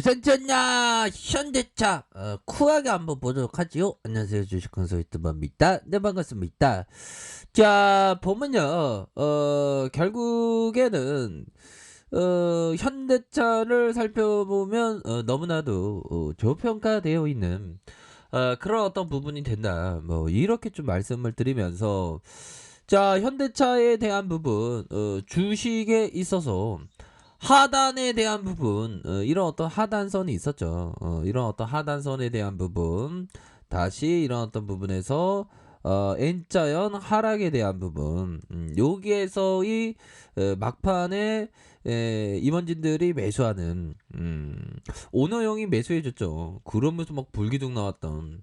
두산전야 현대차 어, 쿨하게 한번 보도록 하지요. 안녕하세요 주식con서 유튜버입니다. 네 반갑습니다. 자 보면요 어 결국에는 어 현대차를 살펴보면 어, 너무나도 어, 저평가되어 있는 어, 그런 어떤 부분이 된다. 뭐 이렇게 좀 말씀을 드리면서 자 현대차에 대한 부분 어, 주식에 있어서 하단에 대한 부분 어, 이런 어떤 하단선이 있었죠. 어, 이런 어떤 하단선에 대한 부분 다시 이런 어떤 부분에서 어, N자연 하락에 대한 부분 음, 여기에서의 어, 막판에 에, 임원진들이 매수하는 음, 오너용이 매수해줬죠. 그러면서 막 불기둥 나왔던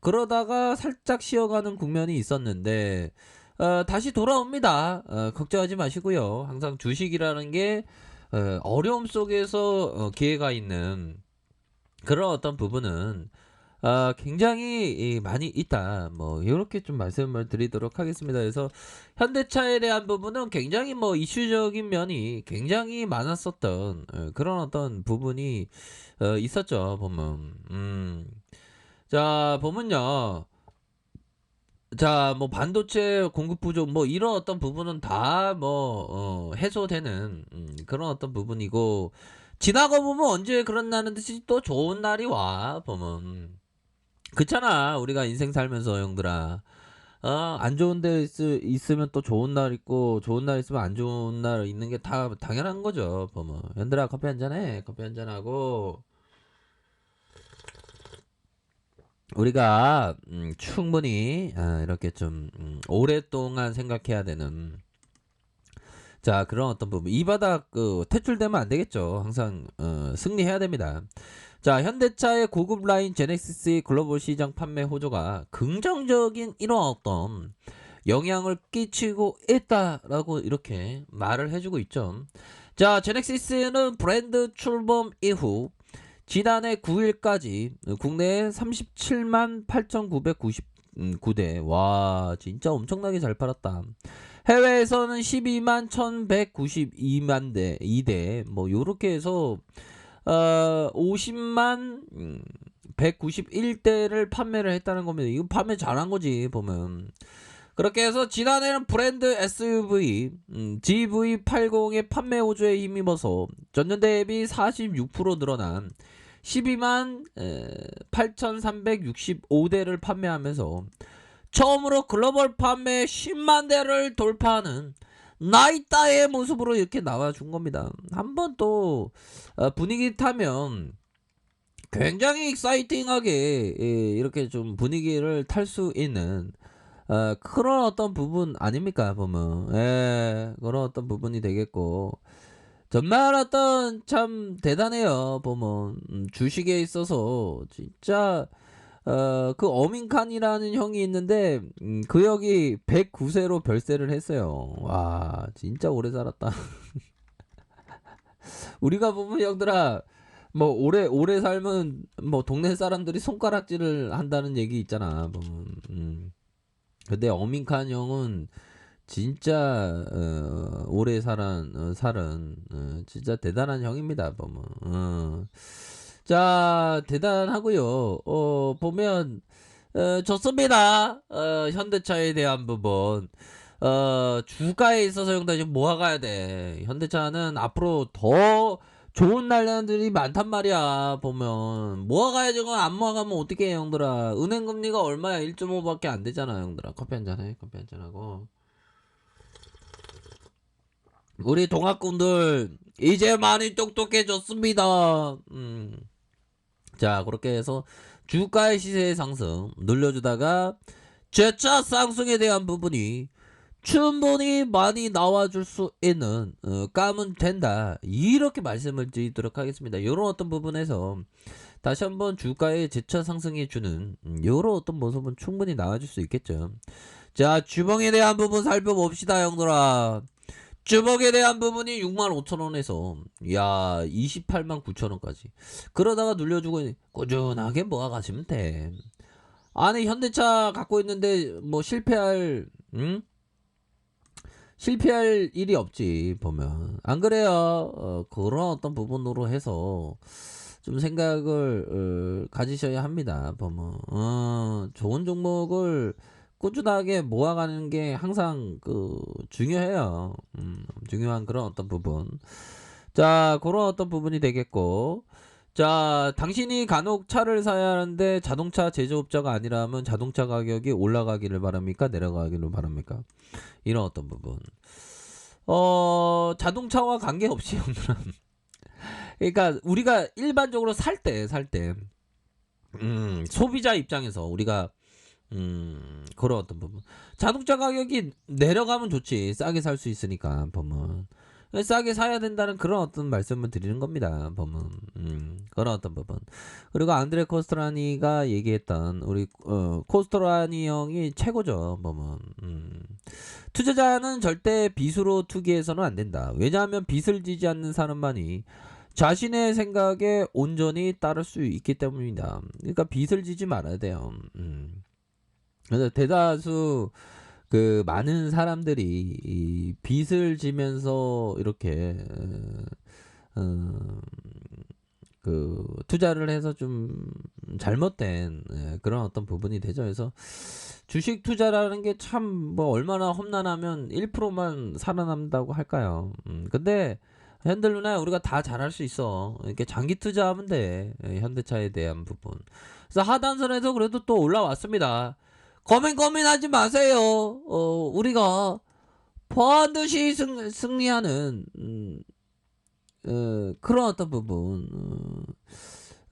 그러다가 살짝 쉬어가는 국면이 있었는데 어, 다시 돌아옵니다. 어, 걱정하지 마시고요. 항상 주식이라는 게 어, 어려움 속에서 어, 기회가 있는 그런 어떤 부분은 아, 굉장히 이, 많이 있다. 뭐 이렇게 좀 말씀을 드리도록 하겠습니다. 그래서 현대차에 대한 부분은 굉장히 뭐 이슈적인 면이 굉장히 많았었던 어, 그런 어떤 부분이 어, 있었죠. 보면 음. 자, 보면요. 자, 뭐 반도체 공급 부족 뭐 이런 어떤 부분은 다뭐 어, 해소되는 음, 그런 어떤 부분이고 지나고 보면 언제 그런 나는 듯이 또 좋은 날이 와 보면. 그렇잖아 우리가 인생 살면서 형들아. 어, 안 좋은 데 있, 있으면 또 좋은 날 있고 좋은 날 있으면 안 좋은 날 있는 게 다 당연한 거죠 보면. 형들아 커피 한잔 해. 커피 한잔 하고 우리가 음, 충분히 아, 이렇게 좀 음, 오랫동안 생각해야 되는 자 그런 어떤 부분. 이 바닥 그 퇴출되면 안 되겠죠. 항상 어, 승리해야 됩니다. 자 현대차의 고급 라인 제넥시스의 글로벌 시장 판매 호조가 긍정적인 이런 어떤 영향을 끼치고 있다라고 이렇게 말을 해주고 있죠. 자 제넥시스는 브랜드 출범 이후 지난해 9일까지 국내에 37만 8,999대. 와, 진짜 엄청나게 잘 팔았다. 해외에서는 12만 1,192만 대, 2대. 뭐, 요렇게 해서, 어, 50만, 191대를 판매를 했다는 겁니다. 이거 판매 잘한 거지, 보면. 그렇게 해서 지난해는 브랜드 SUV 음, GV80의 판매 호조에 힘입어서 전년 대비 46% 늘어난 12만 8,365대를 판매하면서 처음으로 글로벌 판매 10만 대를 돌파하는 나이따의 모습으로 이렇게 나와준 겁니다. 한번 또 어, 분위기 타면 굉장히 익사이팅하게 예, 이렇게 좀 분위기를 탈 수 있는 어, 그런 어떤 부분 아닙니까 보면 예, 그런 어떤 부분이 되겠고 정말 어떤 참 대단해요 보면. 음, 주식에 있어서 진짜 어, 그 어민칸이라는 형이 있는데 음, 그 형이 109세로 별세를 했어요. 와 진짜 오래 살았다. 우리가 보면 형들아 뭐 오래 오래 살면 뭐 동네 사람들이 손가락질을 한다는 얘기 있잖아 보면. 음. 근데 어민칸 형은 진짜 어, 오래 살은 어, 살은 어, 진짜 대단한 형입니다 보면. 어. 자 대단하고요. 어 보면 어, 좋습니다. 어, 현대차에 대한 부분. 어, 주가에 있어서 형들 지금 모아가야 돼. 현대차는 앞으로 더 좋은 날들이 많단 말이야 보면. 모아가야지 안 모아가면 어떻게 해 형들아. 은행 금리가 얼마야? 1.5밖에 안 되잖아 형들아. 커피 한잔 해 커피 한잔 하고 우리 동학군들 이제 많이 똑똑해졌습니다. 음. 자 그렇게 해서 주가의 시세 상승 눌려주다가 재차 상승에 대한 부분이 충분히 많이 나와줄 수 있는 어, 까면 된다. 이렇게 말씀을 드리도록 하겠습니다. 이런 어떤 부분에서 다시 한번 주가의 재차 상승해 주는 이런 음, 어떤 모습은 충분히 나와줄 수 있겠죠. 자 주봉에 대한 부분 살펴봅시다 형들아 주먹에 대한 부분이 65,000원에서 야 28만 9천 원까지 그러다가 눌려주고 꾸준하게 모아가시면 돼 아니 현대차 갖고 있는데 뭐 실패할 응? 실패할 일이 없지 보면 안 그래요 어, 그런 어떤 부분으로 해서 좀 생각을 어, 가지셔야 합니다. 보면 어, 좋은 종목을 꾸준하게 모아가는 게 항상 그 중요해요. 음, 중요한 그런 어떤 부분. 자, 그런 어떤 부분이 되겠고. 자, 당신이 간혹 차를 사야 하는데 자동차 제조업자가 아니라면 자동차 가격이 올라가기를 바랍니까? 내려가기를 바랍니까? 이런 어떤 부분. 어, 자동차와 관계없이 형들은. 그러니까 우리가 일반적으로 살 때, 살 때, 음, 소비자 입장에서 우리가 음, 그런 어떤 부분. 자동차 가격이 내려가면 좋지. 싸게 살 수 있으니까, 보면. 싸게 사야 된다는 그런 어떤 말씀을 드리는 겁니다. 보면. 음, 그런 어떤 부분. 그리고 안드레 코스트라니가 얘기했던 우리 어, 코스트라니 형이 최고죠. 보면. 음. 투자자는 절대 빚으로 투기해서는 안 된다. 왜냐하면 빚을 지지 않는 사람만이 자신의 생각에 온전히 따를 수 있기 때문입니다. 그러니까 빚을 지지 말아야 돼요. 음. 그래서 대다수 그 많은 사람들이 이 빚을 지면서 이렇게 어, 그 투자를 해서 좀 잘못된 예, 그런 어떤 부분이 되죠. 그래서 주식 투자라는 게 참 뭐 얼마나 험난하면 1%만 살아남는다고 할까요? 음, 근데 현들 누나 우리가 다 잘할 수 있어. 이렇게 장기 투자하면 돼. 예, 현대차에 대한 부분. 그래서 하단선에서 그래도 또 올라왔습니다. 고민 고민하지 마세요. 어, 우리가 반드시 승, 승리하는 음, 어, 그런 어떤 부분,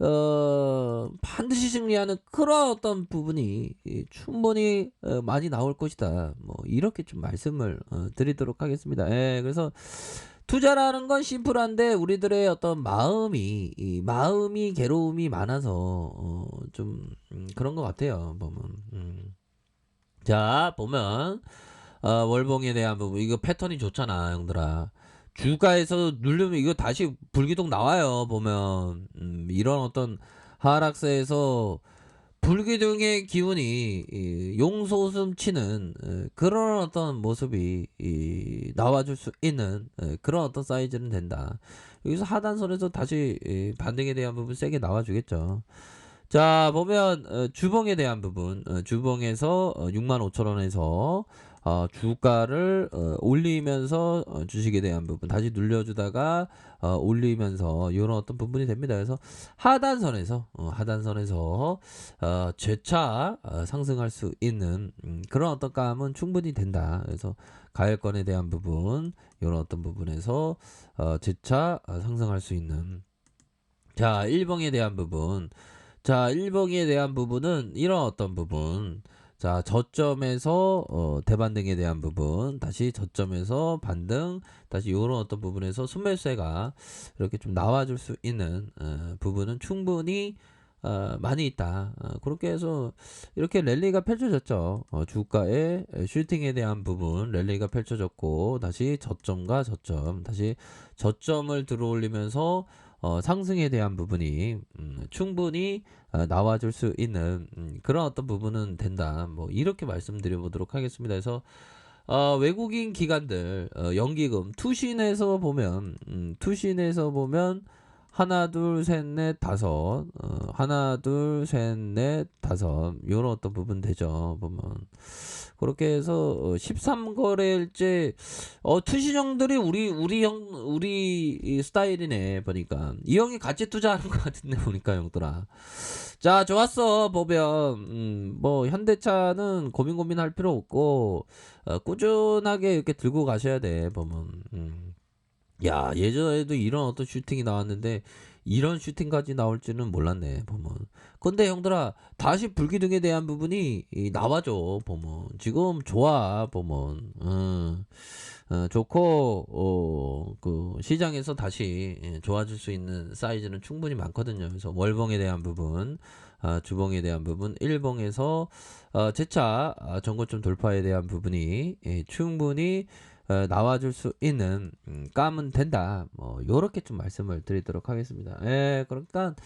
어, 어, 반드시 승리하는 그런 어떤 부분이 이, 충분히 어, 많이 나올 것이다. 뭐 이렇게 좀 말씀을 어, 드리도록 하겠습니다. 예, 그래서 투자라는 건 심플한데 우리들의 어떤 마음이 이 마음이 괴로움이 많아서 어, 좀 음, 그런 것 같아요. 보면. 음. 자 보면 어, 월봉에 대한 부분. 이거 패턴이 좋잖아 형들아. 주가에서 누르면 이거 다시 불기둥 나와요 보면. 음, 이런 어떤 하락세에서 불기둥의 기운이 이, 용소숨 치는 에, 그런 어떤 모습이 이, 나와줄 수 있는 에, 그런 어떤 사이즈는 된다. 여기서 하단선에서 다시 이, 반등에 대한 부분 세게 나와주겠죠 자 보면 어, 주봉에 대한 부분 어, 주봉에서 어, 6만 5천 원에서 어, 주가를 어, 올리면서 어, 주식에 대한 부분 다시 눌려주다가 어, 올리면서 이런 어떤 부분이 됩니다. 그래서 하단선에서 어, 하단선에서 어, 재차 어, 상승할 수 있는 음, 그런 어떤 감은 충분히 된다. 그래서 가열권에 대한 부분 이런 어떤 부분에서 어, 재차 어, 상승할 수 있는 자 일봉에 대한 부분 자, 1봉에 대한 부분은 이런 어떤 부분. 자, 저점에서 어, 대반등에 대한 부분, 다시 저점에서 반등, 다시 이런 어떤 부분에서 순매수세가 이렇게 좀 나와줄 수 있는 어, 부분은 충분히 어, 많이 있다. 어, 그렇게 해서 이렇게 랠리가 펼쳐졌죠. 어, 주가의 슈팅에 대한 부분 랠리가 펼쳐졌고 다시 저점과 저점, 다시 저점을 들어올리면서 어, 상승에 대한 부분이 음, 충분히 어, 나와줄 수 있는 음, 그런 어떤 부분은 된다. 뭐 이렇게 말씀드려 보도록 하겠습니다. 그래서 어, 외국인 기관들 어, 연기금 투신에서 보면 음, 투신에서 보면 하나 둘 셋 넷 다섯. 어, 하나 둘 셋 넷 다섯. 요런 어떤 부분 되죠 보면. 그렇게 해서 어, 13거래일째 어 투시형들이 우리 우리 형 우리 이 스타일이네 보니까. 이 형이 같이 투자하는 것 같은데 보니까 형들아. 자 좋았어 보면 음, 뭐 현대차는 고민 고민할 필요 없고 어, 꾸준하게 이렇게 들고 가셔야 돼 보면. 음. 야 예전에도 이런 어떤 슈팅이 나왔는데 이런 슈팅까지 나올지는 몰랐네 보면 근데 형들아 다시 불기둥에 대한 부분이 이, 나와줘 보면 지금 좋아 보면 음, 어, 좋고 어, 그 시장에서 다시 예, 좋아질 수 있는 사이즈는 충분히 많거든요. 그래서 월봉에 대한 부분 아, 주봉에 대한 부분 일봉에서 어, 재차 아, 전고점 돌파에 대한 부분이 예, 충분히 어, 나와줄 수 있는 음, 까면 된다. 뭐 요렇게 좀 말씀을 드리도록 하겠습니다. 예, 그러니까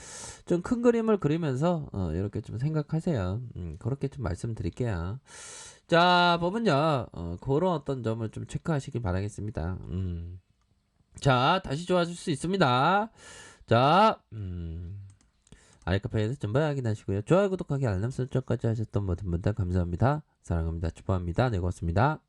좀 큰 그림을 그리면서 어, 이렇게 좀 생각하세요. 음, 그렇게 좀 말씀드릴게요. 자, 보면요. 어, 그런 어떤 점을 좀 체크하시길 바라겠습니다. 음. 자, 다시 좋아질 수 있습니다. 자, 음. 아이카페에서 전부 확인하시고요. 좋아요, 구독하기, 알람 설정까지 하셨던 모든 분들 감사합니다. 사랑합니다. 축복합니다. 네, 고맙습니다.